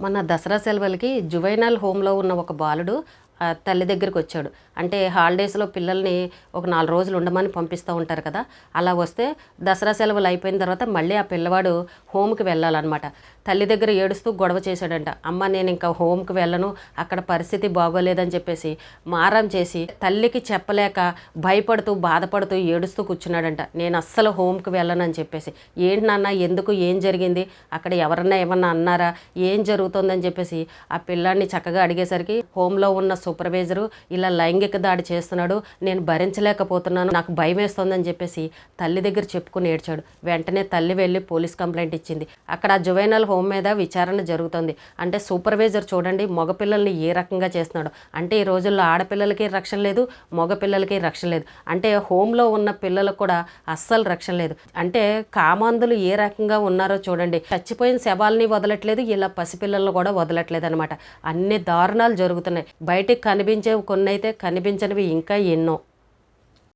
మన దసరా సెలవులకి జువైనల్ హోమ్లో ఉన్న ఒక బాలుడు తల్లి దగ్గరికి వచ్చాడు. అంటే హాలిడేస్లో పిల్లల్ని ఒక నాలుగు రోజులు ఉండమని పంపిస్తూ ఉంటారు కదా. అలా వస్తే దసరా సెలవులు అయిపోయిన తర్వాత మళ్ళీ ఆ పిల్లవాడు హోమ్కి వెళ్ళాలన్నమాట. తల్లి దగ్గర ఏడుస్తూ గొడవ చేశాడంట. అమ్మ నేను ఇంకా హోమ్కి వెళ్ళను. అక్కడ పరిస్థితి బాగోలేదని చెప్పేసి మారం చేసి తల్లికి చెప్పలేక భయపడుతూ బాధపడుతూ ఏడుస్తూ కూర్చున్నాడంట. నేను అస్సలు హోమ్కి వెళ్ళనని చెప్పేసి. ఏంటి నాన్న ఎందుకు ఏం జరిగింది? అక్కడ ఎవరన్నా ఏమన్నా అన్నారా? ఏం జరుగుతుందని చెప్పేసి ఆ పిల్లాన్ని చక్కగా అడిగేసరికి హోమ్లో ఉన్న సూపర్వైజరు ఇలా లైంగిక దాడి చేస్తున్నాడు నేను భరించలేకపోతున్నాను నాకు భయం వేస్తోందని చెప్పేసి తల్లి దగ్గర చెప్పుకుని ఏడ్చాడు. వెంటనే తల్లి వెళ్ళి పోలీస్ కంప్లైంట్ ఇచ్చింది. అక్కడ జువైనల్ హోమ్ మీద విచారణ జరుగుతుంది. అంటే సూపర్వైజర్ చూడండి మగపిల్లల్ని ఏ రకంగా చేస్తున్నాడు? అంటే ఈ రోజుల్లో ఆడపిల్లలకి రక్షణ లేదు మగపిల్లలకి రక్షణ లేదు. అంటే హోమ్లో ఉన్న పిల్లలకు కూడా అస్సలు రక్షణ లేదు. అంటే కామాంధులు ఏ రకంగా ఉన్నారో చూడండి. చచ్చిపోయిన శవాల్ని వదలట్లేదు ఇలా పసిపిల్లలను కూడా వదలట్లేదు అనమాట అన్ని దారుణాలు జరుగుతున్నాయి. బయటికి కనిపించేవి కొన్ని అయితే కనిపించనివి ఇంకా ఎన్నో.